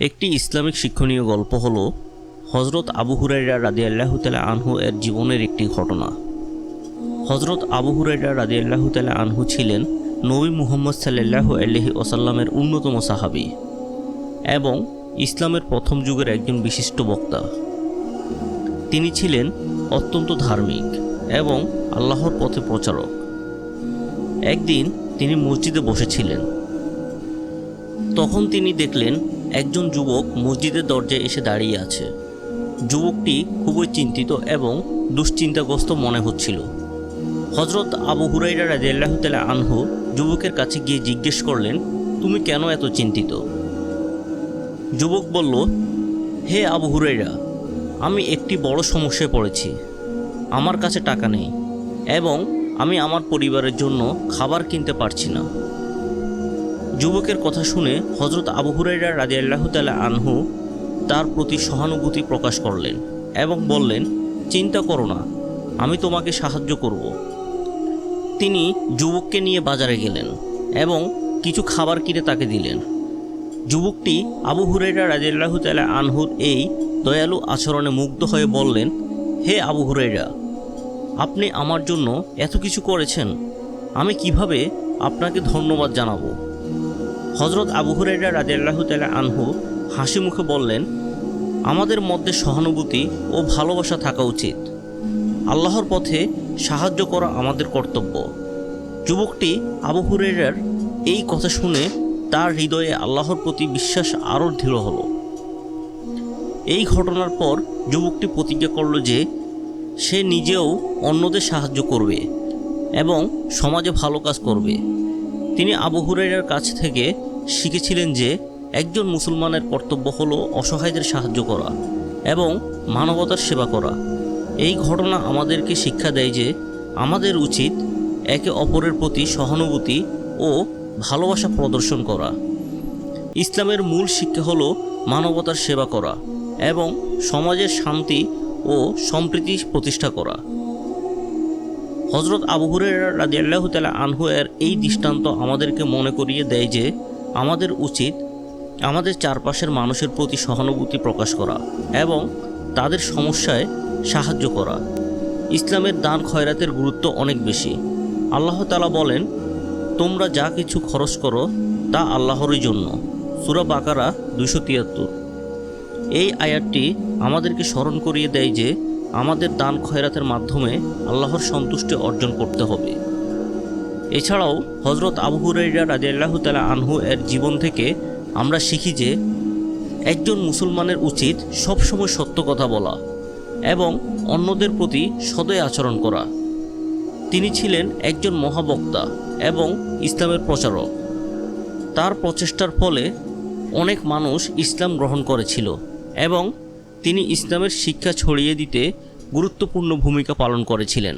একটি ইসলামিক শিক্ষণীয় গল্প হলো হজরত আবু হুরাইরা রাদি আল্লাহ তালা আনহু এর জীবনের একটি ঘটনা। হজরত আবু হুরাইরা রাদি আল্লাহ তালা আনহু ছিলেন নবী মুহম্মদ সাল্লাহ আলহি ওসাল্লামের অন্যতম সাহাবি এবং ইসলামের প্রথম যুগের একজন বিশিষ্ট বক্তা। তিনি ছিলেন অত্যন্ত ধার্মিক এবং আল্লাহর পথে প্রচারক। একদিন তিনি মসজিদে বসেছিলেন। তখন তিনি দেখলেন একজন যুবক মসজিদের দরজায় এসে দাঁড়িয়ে আছে। যুবকটি খুবই চিন্তিত এবং দুশ্চিন্তাগ্রস্ত মনে হচ্ছিল। হজরত আবু হুরাইরা রাজিয়াল্লাহ তালা আনহু যুবকের কাছে গিয়ে জিজ্ঞেস করলেন, তুমি কেন এত চিন্তিত? যুবক বলল, হে আবু হুরাইরা আমি একটি বড় সমস্যায় পড়েছি। আমার কাছে টাকা নেই এবং আমি আমার পরিবারের জন্য খাবার কিনতে পারছি না। যুবকের কথা শুনে হজরত আবু হুরাইরা রাজি আল্লাহ তালা আনহু তার প্রতি সহানুভূতি প্রকাশ করলেন এবং বললেন, চিন্তা করো না, আমি তোমাকে সাহায্য করব। তিনি যুবককে নিয়ে বাজারে গেলেন এবং কিছু খাবার কিনে তাকে দিলেন। যুবকটি আবু হুরাইরা রাজিয়াল্লাহ তালা আনহুর এই দয়ালু আচরণে মুগ্ধ হয়ে বললেন, হে আবু হুরাইরা আপনি আমার জন্য এত কিছু করেছেন। আমি কীভাবে আপনাকে ধন্যবাদ জানাব? হজরত আবু হুরাইরা রাজিয়াল্লাহ তালা আনহু হাসি মুখে বললেন, আমাদের মধ্যে সহানুভূতি ও ভালোবাসা থাকা উচিত। আল্লাহর পথে সাহায্য করা আমাদের কর্তব্য। যুবকটি আবু হুরাইরার এই কথা শুনে তার হৃদয়ে আল্লাহর প্রতি বিশ্বাস আরও দৃঢ় হলো। এই ঘটনার পর যুবকটি প্রতিজ্ঞা করল যে, সে নিজেও অন্যদের সাহায্য করবে এবং সমাজে ভালো কাজ করবে। তিনি আবু হুরাইরার কাছ থেকে শিখেছিলেন যে একজন মুসলমানের কর্তব্য হলো অসহায়দের সাহায্য করা এবং মানবতার সেবা করা। এই ঘটনা আমাদেরকে শিক্ষা দেয় যে আমাদের উচিত একে অপরের প্রতি সহানুভূতি ও ভালোবাসা প্রদর্শন করা। ইসলামের মূল শিক্ষা হলো মানবতার সেবা করা এবং সমাজের শান্তি ও সম্প্রীতি প্রতিষ্ঠা করা। হজরত আবু হুরের রাজি আল্লাহ তালা আনহু এর এই দৃষ্টান্ত আমাদেরকে মনে করিয়ে দেয় যে, আমাদের উচিত আমাদের চারপাশের মানুষের প্রতি সহানুভূতি প্রকাশ করা এবং তাদের সমস্যায় সাহায্য করা। ইসলামের দান খয়রাতের গুরুত্ব অনেক বেশি। আল্লাহ তালা বলেন, তোমরা যা কিছু খরচ করো তা আল্লাহরই জন্য। সুরা বাকারা দুশো তিয়াত্তর। এই আয়াতটি আমাদেরকে স্মরণ করিয়ে দেয় যে আমাদের দান খয়রাতের মাধ্যমে আল্লাহর সন্তুষ্টি অর্জন করতে হবে। এছাড়াও হজরত আবু হুরাইরা রাজিয়াল্লাহ তালা আনহু এর জীবন থেকে আমরা শিখি যে একজন মুসলমানের উচিত সবসময় সত্য কথা বলা এবং অন্যদের প্রতি সদয় আচরণ করা। তিনি ছিলেন একজন মহাবক্তা এবং ইসলামের প্রচারক। তার প্রচেষ্টার ফলে অনেক মানুষ ইসলাম গ্রহণ করেছিল এবং তিনি ইসলামের শিক্ষা ছড়িয়ে দিতে গুরুত্বপূর্ণ ভূমিকা পালন করেছিলেন।